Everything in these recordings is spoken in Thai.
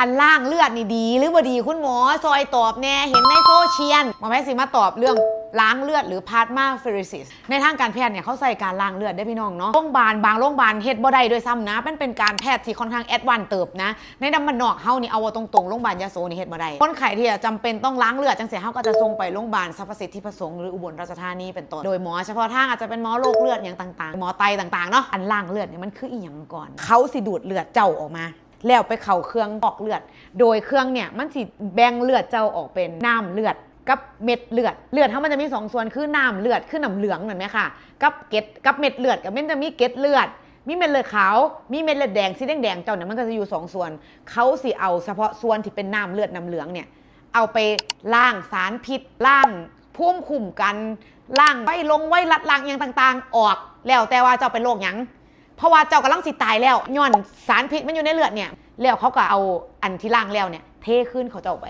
อันล่างเลือดนี่ดี หรือบ่ดีคุณหมอซอยตอบแน่เห็นในโซเชียลหมอแพทย์สิมาตอบเรื่องล้างเลือดหรือพา s มาเฟริซิสในทางการแพทย์เนี่ยเขาใส่การล้างเลือดได้พี่น้องเนาะโรงพยาบาลบางโรงพยาบาลเฮ็ดบ่ได้ด้วยซ้ำนะมันเป็นการแพทย์ที่ค่อนข้างแอดวานเติบนะ ในดำมันนอกเฮานี่เอาว่าตรงๆโรงพยาบาลยาโสนี่เฮ็ดบ่ได้คนไข้ที่จำเป็นต้องล้างเลือดจังเสียเฮาก็จะส่งไปโรงพยาบาลสรรพสิทธิประสงค์หรืออุบลราชธานีเป็นต้นโดยหมอเฉพาะทางอาจจะเป็นหมอโรคเลือดอย่างต่างๆ หมอไตต่างๆเนาะอันล้างเลือดเนี่ยมันคืออีหยังก่อน เขาสิดูดเลือดเจ้าออกมา แล้วไปเข่าเครื่องออกเลือด โดยเครื่องเนี่ยมันสิแบ่งเลือดเจ้าออกเป็นน้ำเลือดกับเม็ดเลือด เลือดถ้ามันจะมีสองส่วนคือน้ำเลือดคือน้ำเหลืองนั่นไหมคะกับเกล็ดกับเม็ดเลือดกับมันจะมีเกล็ดเลือด มีเม็ดเลือดขาว มีเม็ดเลือดแดงสีแดงแดงๆเจ้าเนี่ยมันก็จะอยู่สองส่วน เขาสิเอาเฉพาะส่วนที่เป็นน้ำเลือดน้ำเหลืองเนี่ยเอาไปล่างสารพิษล่างพุ่มคุมกันล่างไว้ลงไว้ลัดล่างอย่างต่างๆ ออก แล้วแต่ว่าเจ้าเป็นโรคหยัง เพราะว่าเจ้ากำลังสิตายแล้วย้อนสารพิษมันอยู่ในเลือดเนี่ยแล้วเขาก็เอาอันที่ล่างแล้วเนี่ย เทขึ้นเขาเจ้าไป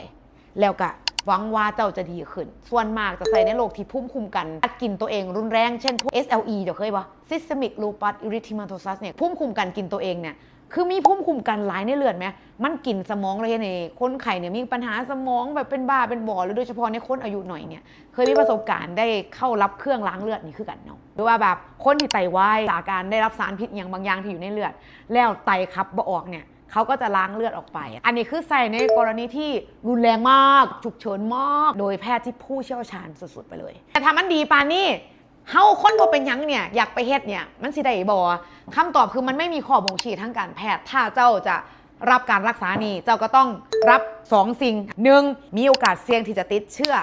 แล้วก็หวังว่าเจ้าจะดีขึ้น ส่วนมากจะใส่ในโรคที่พุ่มคุมกันกินตัวเองรุนแรง เช่นพวก SLE เดี๋ยวเคยปะ Systemic Lupus Erythematosus เนี่ยพุ่มคุมกันกินตัวเองเนี่ย คือมีพุ่มคุมกันหลายในเลือดไหมมันกินสมองเลยในคนไข้เนี่ยมีปัญหาสมองแบบเป็นบ้าเป็นบ่อหรือโดยเฉพาะในคนอายุหน่อยเนี่ย เคยมีประสบการณ์ได้เข้ารับเครื่องล้างเลือดนี่คือกันเนาะหรือว่าแบบคนที่ไตวายจากการได้รับสารพิษอย่างบางอย่างที่อยู่ในเลือด แล้วไตขับบ่ออกเนี่ยเขาก็จะล้างเลือดออกไป อันนี้คือใส่ในกรณีที่รุนแรงมากฉุกเฉินมาก โดยแพทย์ที่ผู้เชี่ยวชาญสุดๆไปเลย แต่ถ้ามันดีปานนี้เฮาคนบ่เป็นยังเนี่ยอยากไปเฮ็ดเนี่ยมันสิได้บ่ คำตอบคือมันไม่มีข้อบ่งชี้ทางการแพทย์ ถ้าเจ้าจะรับการรักษานี่ เจ้าก็ต้องรับสองสิ่งหนึ่งมีโอกาสเสี่ยงที่จะติดเชื้อ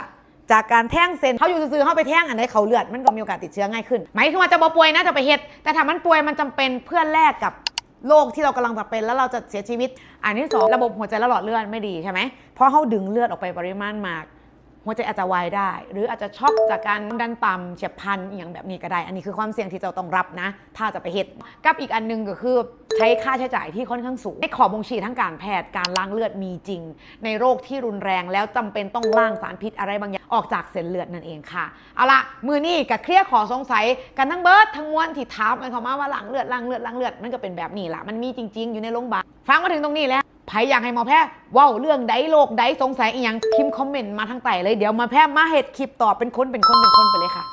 จากการแท่งเซนเขาอยู่ซื่อๆเขาไปแท่งอันไหนเขาเลือดมันก็มีโอกาสติดเชื้อง่ายขึ้น หมายถึงว่าจะบ่ป่วยนะจะไปเฮ็ดแต่ถ้ามันป่วยมันจำเป็นเพื่อแลกกับโรคที่เรากำลังจะเป็นแล้วเราจะเสียชีวิต อันที่สองระบบหัวใจและหลอดเลือดไม่ดีใช่ไหมเพราะเขาดึงเลือดออกไปปริมาณมาก หัวใจอาจจะวายได้ หรืออาจจะช็อกจากการดันต่ำเฉียบพลันอย่างแบบนี้ก็ได้ อันนี้คือความเสี่ยงที่เราต้องรับนะ ถ้าจะไปเฮ็ดกับอีกอันหนึงก็คือใช้ค่าใช้จ่ายที่ค่อนข้างสูงในขอบ่งชี้ทั้งการแพทย์การล้างเลือดมีจริง ในโรคที่รุนแรงแล้วจำเป็นต้องล้างสารพิษอะไรบางอย่างออกจากเส้นเลือดนั่นเองค่ะเอาละมือนี่กับเคลียร์ขอสงสัยกันทั้งเบิร์ดทั้งมวลที่ถามกันเข้ามาว่าล้างเลือดล้างเลือดล้างเลือดมันก็เป็นแบบนี้ละมันมีจริง ๆ อยู่ในโรงพยาบาลฟังมาถึงตรงนี้แล้ว รอยากให้หมอแพทย์ว้าเรื่องใดโลกใดสงสัยอีหยังพิมพ์คอมเมนต์มาทางใต้เลยเดี๋ยวหมาแพทย์มาเห็ดคลิปตอบเป็นคนเป็นคนเป็นคนไปเลยค่ะ